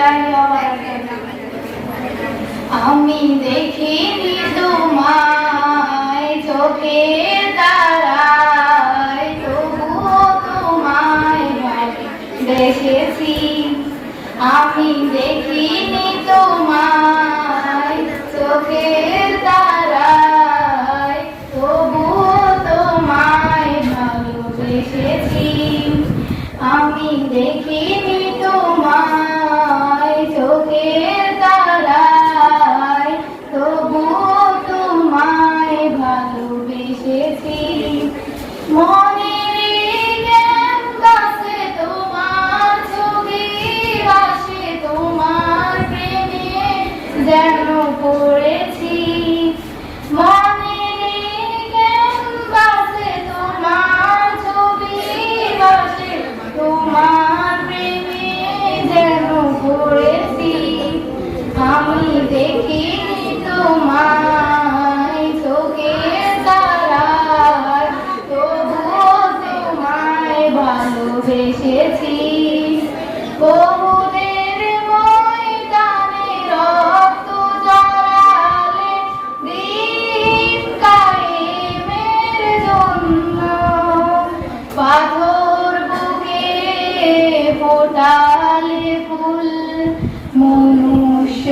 রহমতুল্লাহি ওয়া বারাকাতুহু আমি দেখিনি ফোটালে ফুল মনুষ্য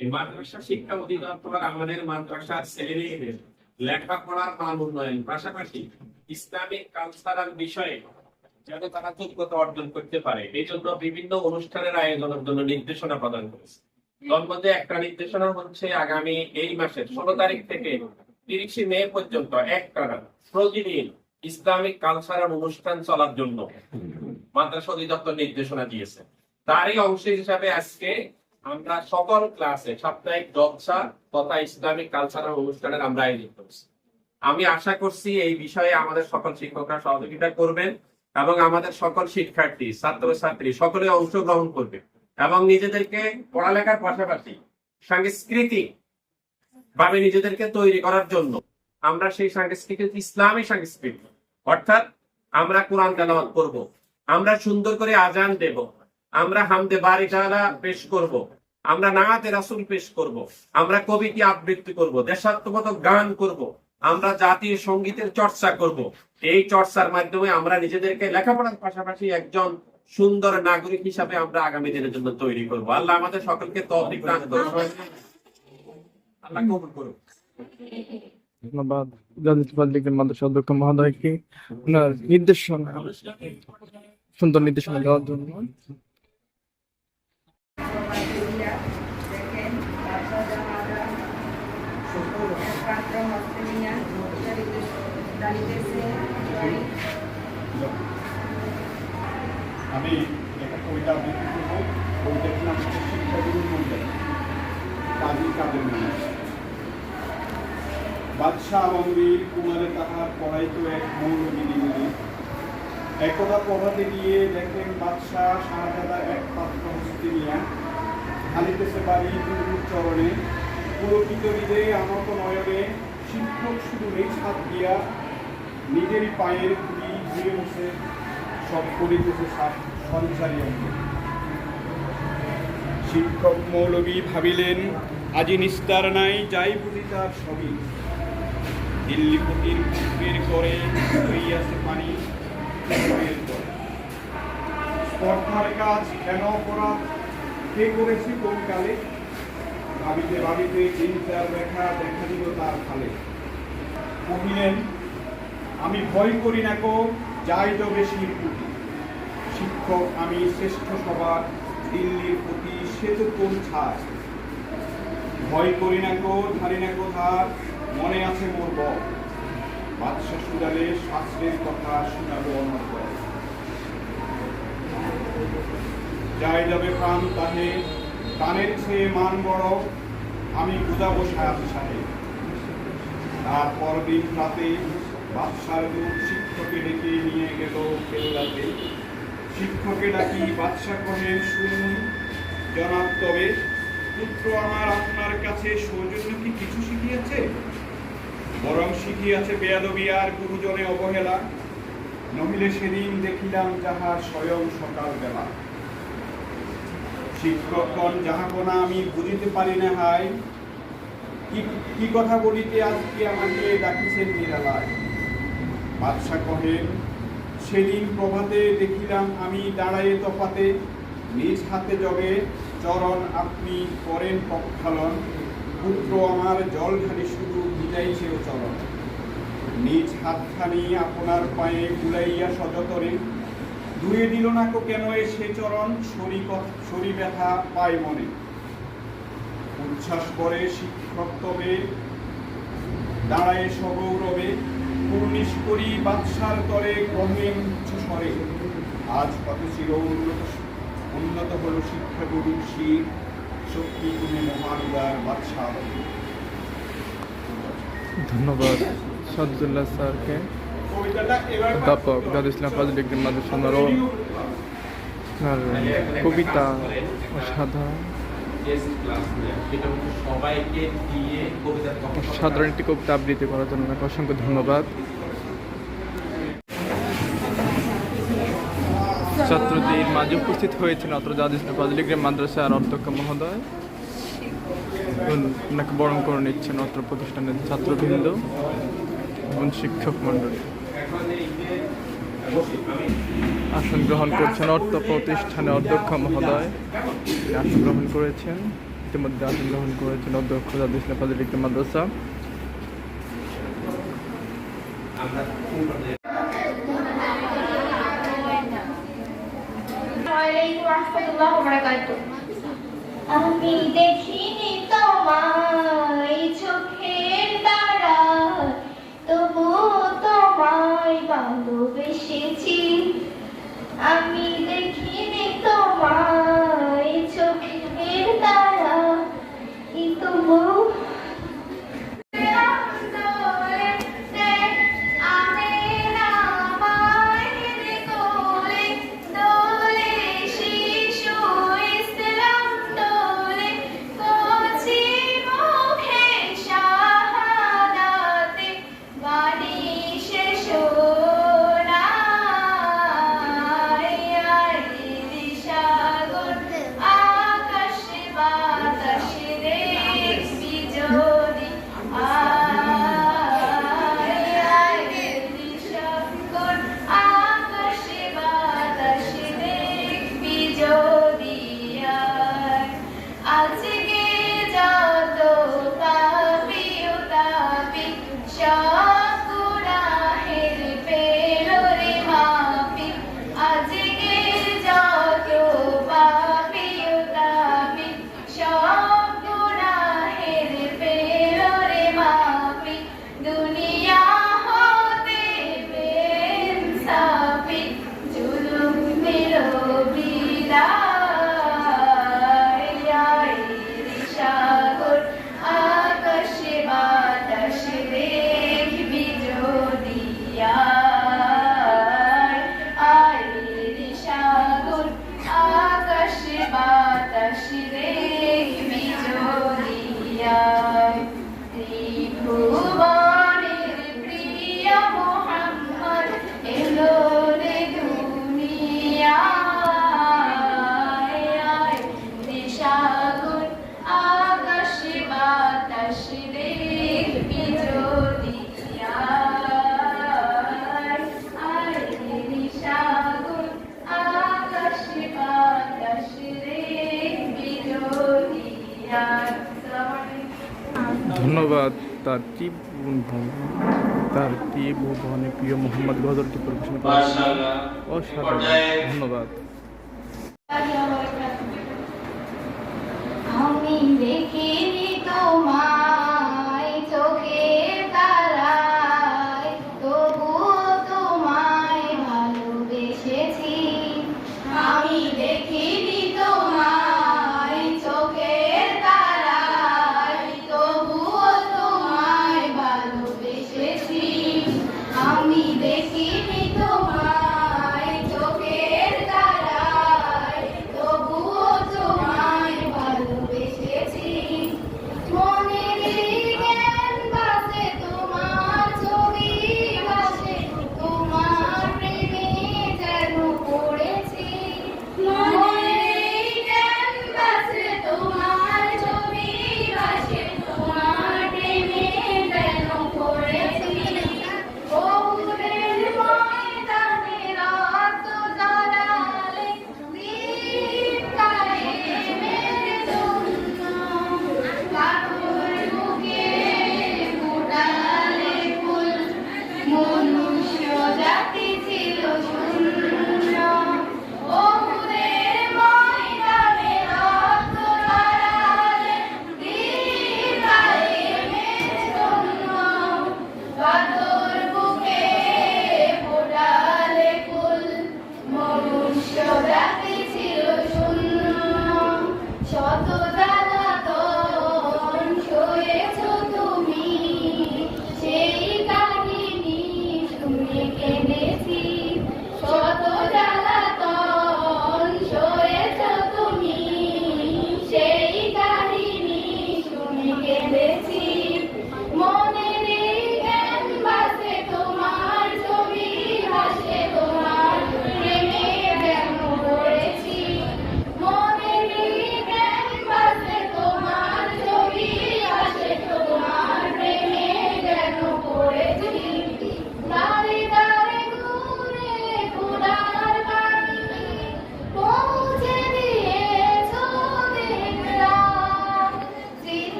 এই মাদ্রাসা শিক্ষা অধিদপ্তর আমাদের ছেলেমেয়েদের লেখাপড়ার মান উন্নয়ন পাশাপাশি ইসলামিক কালচারাল বিষয়ে যাতে তারা যোগ্যতা অর্জন করতে পারে। এই জন্য বিভিন্ন অনুষ্ঠানের আয়োজনের জন্য নির্দেশনা প্রদান করেছে। তার মধ্যে একটা নির্দেশনা হচ্ছে আগামী এই মাসের ষোলো তারিখ থেকে তিরিশে মে পর্যন্ত একটানা প্রতিদিন ইসলামিক কালচারাল অনুষ্ঠান চলার জন্য মাদ্রাসা অধিদপ্তর নির্দেশনা দিয়েছে। তারই অংশ হিসাবে আজকে আমরা সকল ক্লাসে সাপ্তাহিক জলসা তথা ইসলামিক কালচারাল অনুষ্ঠানের আমরা আয়োজন করছি। আমি আশা করছি এই বিষয়ে আমাদের সকল শিক্ষকরা সহযোগিতা করবেন এবং আমাদের সকল শিক্ষার্থী ছাত্র ছাত্রী সকলে অংশগ্রহণ করবে এবং নিজেদেরকে পড়ালেখার পাশাপাশি সাংস্কৃতিক ভাবে নিজেদেরকে তৈরি করার জন্য আমরা সেই সাংস্কৃতিক, ইসলামী সংস্কৃতি অর্থাৎ আমরা কোরআন তেলাওয়াত করব, আমরা সুন্দর করে আজান দেব। আমরা হামদে বাড়ি তাআলা পেশ করব। আমরা নাগাতে রাসূল পেশ করব। আমরা কবিতা আবৃত্তি করব দেশাত্মবোধক গান করব। আমরা জাতীয় সঙ্গীতের চর্চা করব। এই চর্চার মাধ্যমে আমরা নিজেদেরকে লেখাপড়ার পাশাপাশি একজন সুন্দর নাগরিক হিসাবে আমরা আগামী দিনের জন্য তৈরি করব। আল্লাহ আমাদের সকলকে তৌফিক দান করুন আল্লাহ কবুল করুন ধন্যবাদ। জাতীয় মাদ্রাসা অধ্যক্ষ মহোদয়কে ওনার নির্দেশনা সুন্দর নির্দেশনা দেওয়ার জন্য দেখেন বাচ্চা জামাটা পাত্র হস্তে নিয়ে দাঁড়িয়েছে আমি একটা কবিতা আবৃত্তি করব। কবিতার নাম শিক্ষাগুরুর মন্দির। কাজী কাদের মানুষ বাদশাহ আলমগীর কুমারে তাহার পড়াইত এক মিলি একদা পড়াতে গিয়ে দেখেন বাদশাহ শাহজাদা এক পাত্র হস্তে নিয়া হালিতেছে বাড়ি গুরুর চরণে। পুরকিত হৃদয়ে আমত নয়নে শিক্ষক শুধু নিজ হাত দিয়া নিজেরই পায়ের ধুলি ধুয়ে বসে সব করিতেছে সঞ্চারী অঙ্গ। শিক্ষক মৌলবী ভাবিলেন, আজি নিস্তার নাই, যাই বুঝি তার সবই দিল্লিপতির বুকের করে হইয়াছে পানি। স্পর্ধার কাজ কেন করা? কে করেছি কোন কালে? ভাবিতে ভাবিতে চিন্তার দেখা দেখা দিল তার ফালে কহিলেন আমি ভয় করি না কো যাই তো বেশির প্রতি শিক্ষক, আমি শ্রেষ্ঠ সবার, দিল্লির প্রতি সে তো কোন ছাড়। ভয় করি না কো ধারি না কো ধার, মনে আছে মোর বর বাদশাহ সুদালে শাস্ত্রের কথা শোনাবো অনর্গল যাই যাবে প্রাণ তাহে, প্রাণের চেয়ে মান বড়, আমি বুঝাবো সাহেব সাহেব তারপর দিন রাতে বাদশার দূত শিক্ষকে ডেকে নিয়ে গেল কেল্লাতে শিক্ষকে ডাকি, বাদশা কহেন শুনুন জনাব তবে, পুত্র আমার আপনার কাছে সৌজন্য কি কিছু শিখিয়েছে? বরং শিখিয়াছে বেয়াদবি আর গুরুজনে অবহেলা। নহিলে সেদিন দেখিলাম যাহা স্বয়ং সকালবেলা শিক্ষকগণ যাহা কোনা আমি বুঝিতে পারি না কি কি কথা বলিতে আজকে আমাকে ডাকিছেন নিরালায়? বাদশা কহেন, সেদিন প্রভাতে দেখিলাম আমি দাঁড়াইয়ে তফাতে, নিজ হাতে জগে চরণ আপনি করেন পক্ষালন, পুত্র আমার জল ঢালি শুধু ভিজাইছে ও চরণ। নিজ হাতখানি আপনার পায়ে বুলাইয়া সযতনে, ধুয়ে দিল না কো কেন এ সে চরণ শরী শরী ব্যথা পায় মনে। উচ্ছ্বাস করে শিক্ষক তবে, দাঁড়ায় সগৌরবে পূর্ণিশ করি বাদশার তরে ক্রমেণ উচ্চ স্বরে। আজ কত চির উন্নত উন্নত হল শিক্ষা গুরু শির শক্তি তুমি মহানুদার বাদশাহ। ধন্যবাদ সাদুল্লাহ স্যারকে। অধ্যাপক জাতীয় ইসলাম পাবলিক মাদ্রাসা ওনার ওনার সাধারণ একটি কবিতা আবৃত্তি করার জন্য ওনাকে অসংখ্য ধন্যবাদ। ছাত্রদের মাঝে উপস্থিত হয়েছেন অত্র ইসলাম পাবলিক মাদ্রাসার অধ্যক্ষ মহোদয়। ওনাকে বরণ করে নিচ্ছেন অত্র প্রতিষ্ঠানের ছাত্রবৃন্দ এবং শিক্ষক মণ্ডলী। আসন গ্রহণ করছেন অর্থ প্রতিষ্ঠানের অধ্যক্ষ মহোদয়। আসন গ্রহণ করেছেন, ইতিমধ্যে আসন গ্রহণ করেছেন অধ্যক্ষ ইসলাম পাবলিক মাদ্রাসা। আমি দেখিনি তোমায় চোখের দ্বারা তবু তোমায় ভালোবেসেছি। আমি তার তীব তার তীব ভবনে প্রিয় মোহাম্মদ গজলটি পরিবেশন অসাধারণ। ধন্যবাদ। আমি দেখি